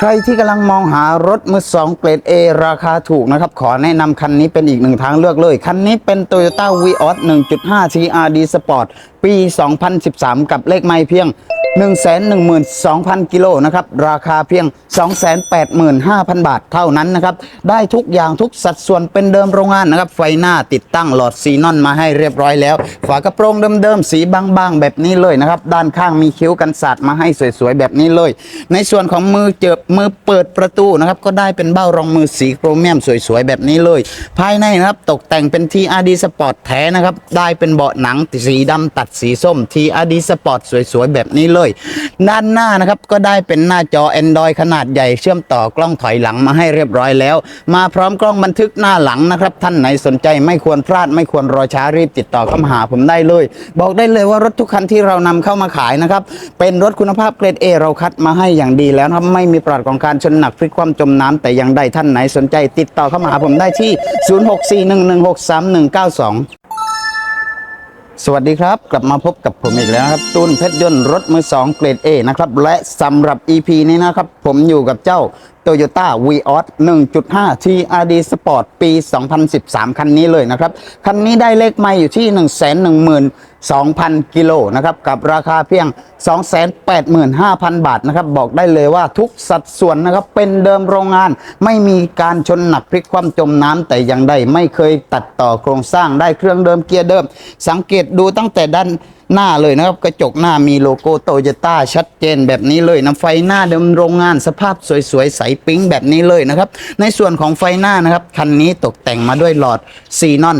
ใครที่กำลังมองหารถมือสองเกรด A ราคาถูกนะครับ ขอแนะนำคันนี้เป็นอีกหนึ่งทางเลือกเลย คันนี้เป็น Toyota Vios 1.5 TRD Sport ปี 2013 กับเลขไม่เพียง 112,000 กิโลนะครับ ราคาเพียง 285,000 บาทเท่านั้นนะครับ ได้ทุกอย่างทุกสัดส่วนเป็นเดิมโรงงานนะครับ ไฟหน้าติดตั้งหลอดซีนอนมาให้เรียบร้อยแล้ว ฝากระโปรงเดิมๆ สีบางๆ แบบนี้เลยนะครับ ด้านข้างมีคิ้วกันสาดมาให้สวยๆ แบบนี้เลย ในส่วนของมือเจอบมือเปิดประตูนะครับ ก็ได้เป็นเบ้ารองมือสีโครเมียมสวยๆ แบบนี้เลย ภายในนะครับตกแต่งเป็น TRD Sport แท้นะครับ ได้เป็นเบาะหนังสีดำตัดสีส้ม TRD Sport สวยๆ แบบนี้เลยด้านหน้านะครับก็ได้เป็นหน้าจอ Android ขนาดใหญ่เชื่อมต่อกล้องถอยหลังมาให้เรียบร้อยแล้ว มาพร้อมกล้องบันทึกหน้าหลังนะครับ ท่านไหนสนใจไม่ควรพลาดไม่ควรรอช้ารีบติดต่อเข้ามาหาผมได้เลย บอกได้เลยว่ารถทุกคันที่เรานำเข้ามาขายนะครับเป็นรถคุณภาพเกรด A เราคัดมาให้อย่างดีแล้วครับไม่มีปราดของการชนหนักพลิกความจมน้ำแต่อย่างใดท่านไหนสนใจติดต่อเข้ามาหาผมได้ที่ 0641163192 สวัสดีครับ กลับมาพบกับผมอีกแล้วนะครับตูนเพชรยนต์รถมือสองเกรด A นะครับและสำหรับ EP นี้นะครับ ผมอยู่กับเจ้า Toyota Vios 1.5 TRD Sport ปี 2013 คันนี้เลยนะครับ คันนี้ได้เลขไม่อยู่ที่ 112,000 กิโลนะครับ กับราคาเพียง 285,000 บาทนะครับ บอกได้เลยว่าทุกสัดส่วนนะครับ เป็นเดิมโรงงาน ไม่มีการชนหนักพลิกคว่ำจมน้ำแต่อย่างใดไม่เคยตัดต่อโครงสร้างได้เครื่องเดิมเกียร์เดิม สังเกตดูตั้งแต่ด้าน หน้าเลยนะครับ กระจกหน้ามีโลโก้โตโยต้าชัดเจนแบบนี้เลยนะไฟหน้าเดิมโรงงานสภาพสวยๆใสปิ๊งแบบนี้เลยนะครับ ในส่วนของไฟหน้านะครับคันนี้ตกแต่งมาด้วยหลอดซีนอน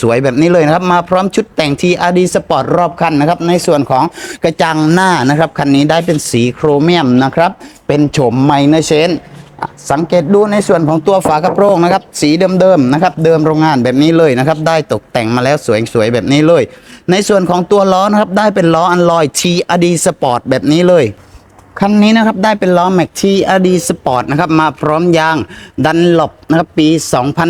สวยๆ แบบนี้เลยนะครับ มาพร้อมชุดแต่ง TRD Sport รอบคันนะครับ ในส่วนของกระจังหน้านะครับ คันนี้ได้เป็นสีโครเมียมนะครับ เป็นโฉมไมเนอร์เชน สังเกตดูในส่วนของตัวฝากระโปรงนะครับ สีเดิมๆนะครับ เดิมโรงงานแบบนี้เลยนะครับ ได้ตกแต่งมาแล้วสวยๆแบบนี้เลย ในส่วนของตัวล้อนะครับ ได้เป็นล้ออันลอย TRD Sport แบบนี้เลยคันนี้นะครับได้เป็นล้อแม็ก TRD Sport นะครับมาพร้อมยางดันหลบนะครับปี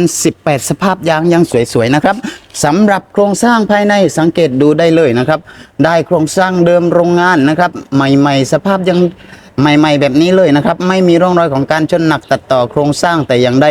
2018 สภาพยางยังสวยๆนะครับสำหรับโครงสร้างภายในสังเกตดูได้เลยนะครับ ได้โครงสร้างเดิมโรงงานนะครับ ใหม่ๆ สภาพยัง ใหม่ๆแบบนี้เลยนะครับ ไม่มีร่องรอยของการชนหนักตัดต่อโครงสร้างแต่อย่างใด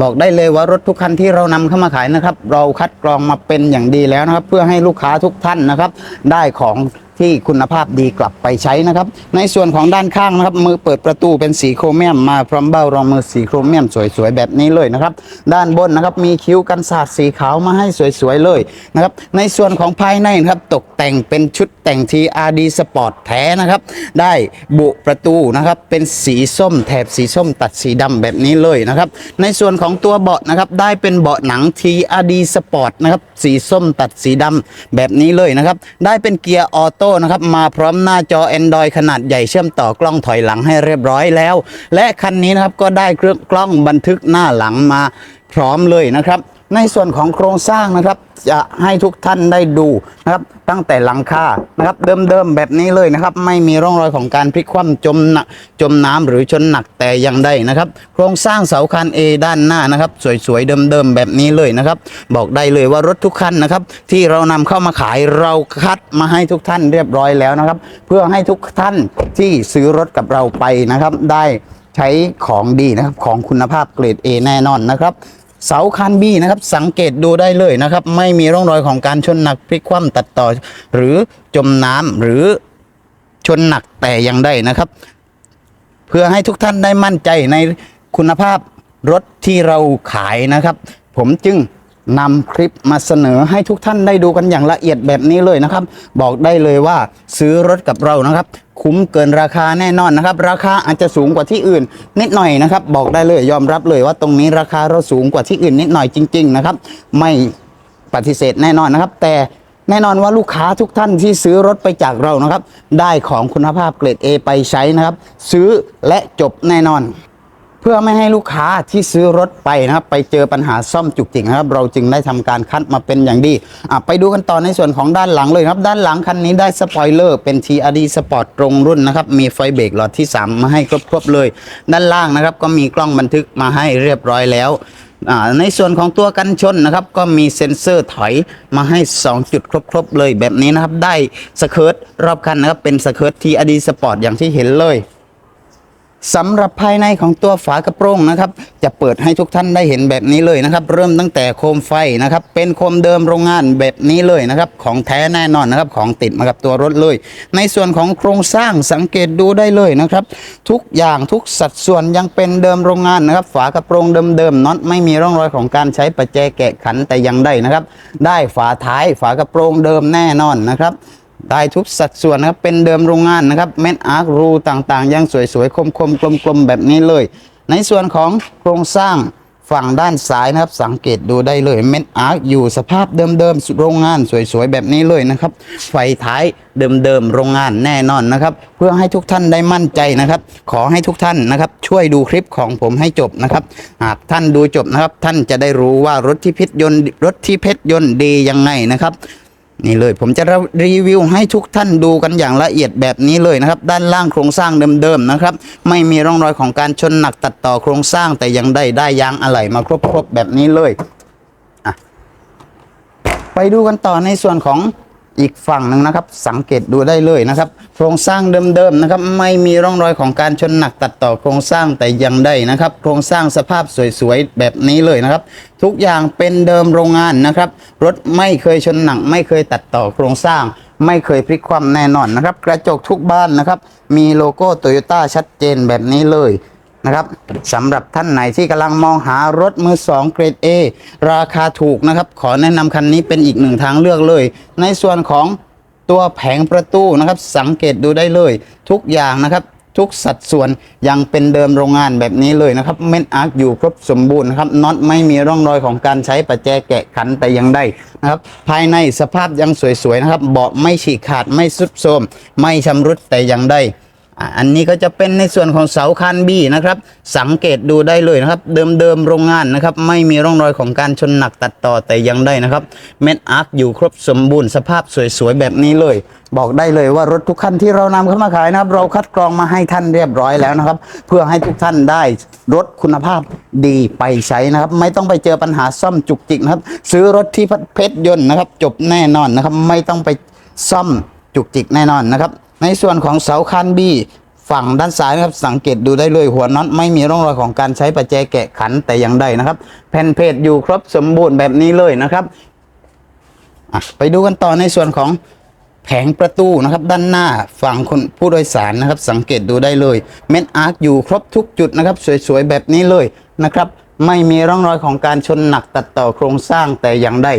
บอกได้เลยว่ารถทุกคันที่เรานำเข้ามาขายนะครับ เราคัดกรองมาเป็นอย่างดีแล้วนะครับ เพื่อให้ลูกค้าทุกท่านนะครับ ได้ของ ที่คุณภาพดีกลับไปใช้นะครับ ในส่วนของด้านข้างนะครับ มือเปิดประตูเป็นสีโครเมียมมาพร้อมเบ้ารองมือสีโครเมียมสวยๆแบบนี้เลยนะครับ ด้านบนนะครับมีคิ้วกันศาสตร์สีขาวมาให้สวยๆเลยนะครับในส่วนของภายในนะครับตกแต่งเป็นชุดแต่ง TRD Sport แท้นะครับ ได้บุประตูนะครับเป็นสีส้มแถบสีส้มตัดสีดำแบบนี้เลยนะครับ ในส่วนของตัวเบาะนะครับได้เป็นเบาะหนัง TRD Sport นะครับ สีส้มตัดสีดำแบบนี้เลยนะครับ ได้เป็นเกียร์ออโต้นะครับมาพร้อมหน้าจอ Android ขนาดใหญ่เชื่อมต่อกล้องถอยหลังให้เรียบร้อยแล้ว และคันนี้นะครับก็ได้เครื่องกล้องบันทึกหน้าหลังมาพร้อมเลยนะครับ ในส่วนของโครงสร้างนะครับ จะให้ทุกท่านได้ดูนะครับตั้งแต่หลังคานะครับเดิมๆแบบนี้เลยนะครับ ไม่มีร่องรอยของการพลิกคว่ำจมหนักจมน้ำหรือชนหนักแต่อย่างใดนะครับ โครงสร้างเสาคัน A ด้านหน้านะครับ สวยๆเดิมๆแบบนี้เลยนะครับ บอกได้เลยว่ารถทุกคันนะครับ ที่เรานำเข้ามาขายเราคัดมาให้ทุกท่านเรียบร้อยแล้วนะครับ เพื่อให้ทุกท่านที่ซื้อรถกับเราไปนะครับ ได้ใช้ของดีนะครับของคุณภาพเกรด A แน่นอนนะครับ เสาคันบี้นะครับสังเกตดูได้เลยนะครับ ไม่มีร่องรอยของการชนหนักพลิกคว่ำตัดต่อ หรือจมน้ำหรือชนหนักแต่อย่างใดนะครับ เพื่อให้ทุกท่านได้มั่นใจในคุณภาพรถที่เราขายนะครับ ผมจึง นำคลิปมาเสนอให้ทุกท่านได้ดูกันอย่างละเอียดแบบนี้เลยนะครับ บอกได้เลยว่าซื้อรถกับเรานะครับ คุ้มเกินราคาแน่นอนนะครับ ราคาอาจจะสูงกว่าที่อื่น นิดหน่อยนะครับ บอกได้เลยยอมรับเลยว่าตรงนี้ราคาเราสูงกว่าที่อื่นนิดหน่อยจริง ๆ นะครับ ไม่ปฏิเสธแน่นอนนะครับ แต่แน่นอนว่าลูกค้าทุกท่านที่ซื้อรถไปจากเรานะครับ ได้ของคุณภาพเกรด A ไปใช้นะครับ ซื้อและจบแน่นอน เพื่อไม่ให้ลูกค้าที่ซื้อรถไปนะครับ ไปเจอปัญหาซ่อมจุกจิกนะครับ เราจึงได้ทำการคัดมาเป็นอย่างดีไปดูกันต่อในส่วนของด้านหลังเลยครับ ด้านหลังคันนี้ได้สปอยเลอร์เป็น TRD Sport ตรงรุ่นนะครับ มีไฟเบรกหลอดที่ 3 มาให้ครบๆเลย ด้านล่างนะครับ ก็มีกล้องบันทึกมาให้เรียบร้อยแล้วในส่วนของตัวกันชนนะครับ ก็มีเซ็นเซอร์ถอยมาให้ 2 จุดครบ ๆ เลยแบบนี้นะครับ ได้สเคิร์ตรอบคันนะครับเป็นสเคิร์ต TRD Sport อย่างที่เห็นเลย สำหรับภายในของตัวฝากระโปรงนะครับ จะเปิดให้ทุกท่านได้เห็นแบบนี้เลยนะครับ เริ่มตั้งแต่โคมไฟนะครับ เป็นโคมเดิมโรงงานแบบนี้เลยนะครับ ของแท้แน่นอนนะครับ ของติดมากับตัวรถเลย ในส่วนของโครงสร้างสังเกตดูได้เลยนะครับ ทุกอย่างทุกสัดส่วนยังเป็นเดิมโรงงานนะครับ ฝากระโปรงเดิมๆน็อตไม่มีร่องรอยของการใช้ประแจแกะขันแต่ยังได้นะครับ ได้ฝาท้ายฝากระโปรงเดิมแน่นอนนะครับ ได้ทุกสัดส่วนนะครับ เป็นเดิมโรงงานนะครับเม็ดอาร์ครูต่างๆ ยังสวยๆ คมๆ กลมๆ แบบนี้เลย ในส่วนของโครงสร้างฝั่งด้านซ้ายนะครับ สังเกตดูได้เลยเม็ดอาร์คอยู่สภาพเดิมๆ โรงงานสวยๆ แบบนี้เลยนะครับ ไฟท้ายเดิมๆ โรงงานแน่นอนนะครับ เพื่อให้ทุกท่านได้มั่นใจนะครับ ขอให้ทุกท่านนะครับ ช่วยดูคลิปของผมให้จบนะครับ หากท่านดูจบนะครับ ท่านจะได้รู้ว่ารถที่เพชรยนต์รถที่เพชรยนต์ดียังไงนะครับ นี่เลยผมจะรีวิวให้ทุกท่านดูกันอย่างละเอียดแบบนี้เลยนะครับ ด้านล่างโครงสร้างเดิมๆนะครับ ไม่มีร่องรอยของการชนหนักตัดต่อโครงสร้างแต่ยังได้ได้ยางอะไหล่มาครบๆแบบนี้เลยไปดูกันต่อในส่วนของ อีกฝั่งหนึ่งนะครับ สังเกตดูได้เลยนะครับ โครงสร้างเดิมๆนะครับ ไม่มีร่องรอยของการชนหนักตัดต่อโครงสร้างแต่ยังได้นะครับ โครงสร้างสภาพสวยๆแบบนี้เลยนะครับ ทุกอย่างเป็นเดิมโรงงานนะครับ รถไม่เคยชนหนัก ไม่เคยตัดต่อโครงสร้าง ไม่เคยพลิกคว่ำแน่นอนนะครับ กระจกทุกบ้านนะครับ มีโลโก้โตโยต้าชัดเจนแบบนี้เลย นะครับสำหรับท่านไหนที่กำลังมองหารถมือ 2 เกรด A ราคาถูกนะครับ ขอแนะนำคันนี้เป็นอีกหนึ่งทางเลือกเลย ในส่วนของตัวแผงประตูนะครับ สังเกตดูได้เลย ทุกอย่างนะครับทุกสัดส่วนยังเป็นเดิมโรงงานแบบนี้เลยนะครับเม็ดอาร์คอยู่ครบสมบูรณ์นะครับน็อตไม่มีร่องรอยของการใช้ประแจแกะขันแต่ยังได้นะครับภายในสภาพยังสวยๆนะครับเบาะไม่ฉีกขาดไม่สุดโทรมไม่ชำรุดแต่ยังได้ อันนี้ก็จะเป็นในส่วนของเสาคันบี้นะครับ สังเกตดูได้เลยนะครับ เดิมๆโรงงานนะครับ ไม่มีร่องรอยของการชนหนักตัดต่อแต่ยังได้นะครับ เม็ดอาร์คอยู่ครบสมบูรณ์สภาพสวยๆแบบนี้เลย บอกได้เลยว่ารถทุกคันที่เรานำเข้ามาขายนะครับ เราคัดกรองมาให้ท่านเรียบร้อยแล้วนะครับ เพื่อให้ทุกท่านได้รถคุณภาพดีไปใช้นะครับ ไม่ต้องไปเจอปัญหาซ่อมจุกจิกนะครับ ซื้อรถที่เพชรยนต์นะครับ จบแน่นอนนะครับ ไม่ต้องไปซ่อมจุกจิกแน่นอนนะครับ ในส่วนของเสาคันบี้ฝั่งด้านซ้ายนะครับสังเกตดูได้เลยหัวน็อตไม่มีร่องรอยของการใช้ประแจแกะขันแต่อย่างใดนะครับ แผ่นเพจอยู่ครบสมบูรณ์แบบนี้เลยนะครับไปดูกันต่อในส่วนของแผงประตูนะครับด้านหน้าฝั่งคนผู้โดยสารนะครับ สังเกตดูได้เลยเม็ดอาร์คอยู่ครบทุกจุดนะครับ สวยๆแบบนี้เลยนะครับ ไม่มีร่องรอยของการชนหนักตัดต่อโครงสร้างแต่อย่างใด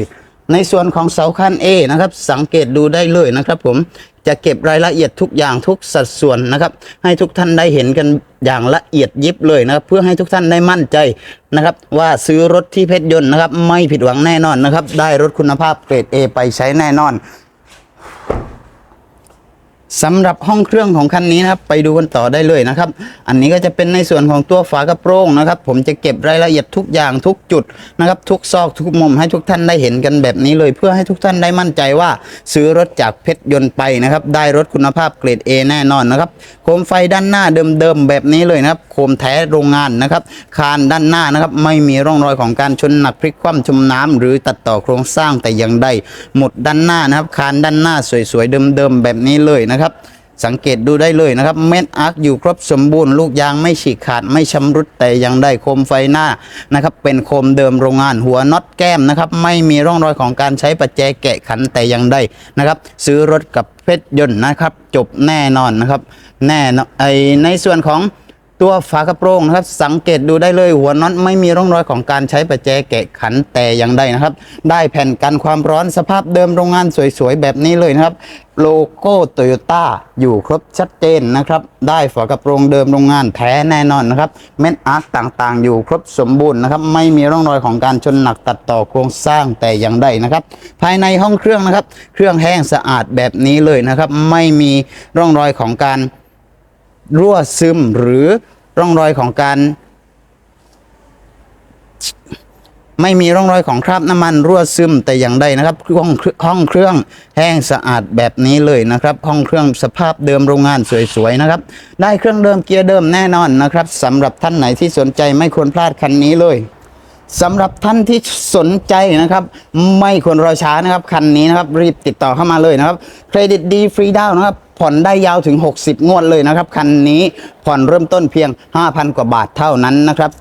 ในส่วนของเสาคัน A นะครับ สังเกตดูได้เลยนะครับ ผมจะเก็บรายละเอียดทุกอย่างทุกสัดส่วนนะครับ ให้ทุกท่านได้เห็นกันอย่างละเอียดยิบเลยนะครับเพื่อให้ทุกท่านได้มั่นใจนะครับ ว่าซื้อรถที่เพชรยนต์นะครับ ไม่ผิดหวังแน่นอนนะครับ ได้รถคุณภาพเกรด A ไปใช้แน่นอน สำหรับห้องเครื่องของคันนี้นะครับไปดูกันต่อได้เลยนะครับ อันนี้ก็จะเป็นในส่วนของตัวฝากระโปรงนะครับ ผมจะเก็บรายละเอียดทุกอย่างทุกจุดนะครับ ทุกซอกทุกมุมให้ทุกท่านได้เห็นกันแบบนี้เลย เพื่อให้ทุกท่านได้มั่นใจว่า ซื้อรถจากเพชรยนต์ไปนะครับ ได้รถคุณภาพเกรด A แน่นอนนะครับโคมไฟด้านหน้าเดิมๆแบบนี้เลยนะครับโคมแท้โรงงานนะครับคานด้านหน้านะครับไม่มีร่องรอยของการชนหนักพลิกคว่ำชมน้ำหรือตัดต่อโครงสร้างแต่อย่างใดหมดด้านหน้านะครับคานด้านหน้าสวยๆเดิมๆแบบนี้เลยนะครับสังเกตดูได้เลยนะครับ เม็ดอาร์คอยู่ครบสมบูรณ์ลูกยางไม่ฉีกขาดไม่ชำรุดแต่ยังได้โคมไฟหน้านะครับเป็นโคมเดิมโรงงานหัวน็อตแก้มนะครับไม่มีร่องรอยของการใช้ปัจแจแกะขันแต่ยังได้นะครับ ซื้อรถกับเพชรยนต์นะครับ จบแน่นอนนะครับ แน่นอนไอในส่วนของ ตัวฝากระโปรงนะครับ สังเกตดูได้เลยหัวน็อตไม่มีร่องรอยของการใช้ประแจแกะขันแต่อย่างใดนะครับ ได้แผ่นกันความร้อนสภาพเดิมโรงงานสวยๆ แบบนี้เลยนะครับ โลโก้โตโยต้าอยู่ครบชัดเจนนะครับ ได้ฝากระโปรงเดิมโรงงานแท้แน่นอนนะครับ เม็ดอาร์คต่างๆ อยู่ครบสมบูรณ์นะครับ ไม่มีร่องรอยของการชนหนักตัดต่อโครงสร้างแต่อย่างใดนะครับ ภายในห้องเครื่องนะครับ เครื่องแห้งสะอาดแบบนี้เลยนะครับ ไม่มีร่องรอยของการรั่วซึมหรือ ร่องรอยของการ ไม่มีร่องรอยของคราบน้ำมันรั่วซึมแต่อย่างใดนะครับห้องห้องเครื่องแห้งสะอาดแบบนี้เลยนะครับ ห้องเครื่องสภาพเดิมโรงงานสวยๆนะครับ ได้เครื่องเดิมเกียร์เดิมแน่นอนนะครับสำหรับท่านไหนที่สนใจไม่ควรพลาดคันนี้เลย สำหรับท่านที่สนใจนะครับ ไม่ควรรอช้านะครับ คันนี้นะครับ รีบติดต่อเข้ามาเลยนะครับ เครดิตดีฟรีดาวนะครับ ผ่อนได้ยาวถึง 60 งวดเลยนะครับ คันนี้ผ่อนเริ่มต้นเพียง 5,000 กว่าบาทเท่านั้นนะครับ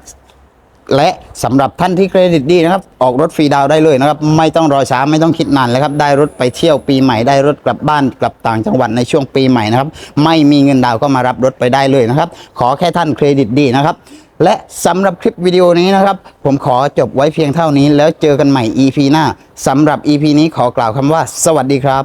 และสำหรับท่านที่เครดิตดีนะครับ ออกรถฟรีดาวได้เลยนะครับ ไม่ต้องรอช้าไม่ต้องคิดนานเลยครับ ได้รถไปเที่ยวปีใหม่ได้รถกลับบ้านกลับต่างจังหวัดในช่วงปีใหม่นะครับ ไม่มีเงินดาวก็มารับรถไปได้เลยนะครับ ขอแค่ท่านเครดิตดีนะครับ และสำหรับคลิปวิดีโอนี้นะครับ ผมขอจบไว้เพียงเท่านี้ แล้วเจอกันใหม่ EP หน้าสำหรับ EP นี้ขอกล่าวคำว่า สวัสดีครับ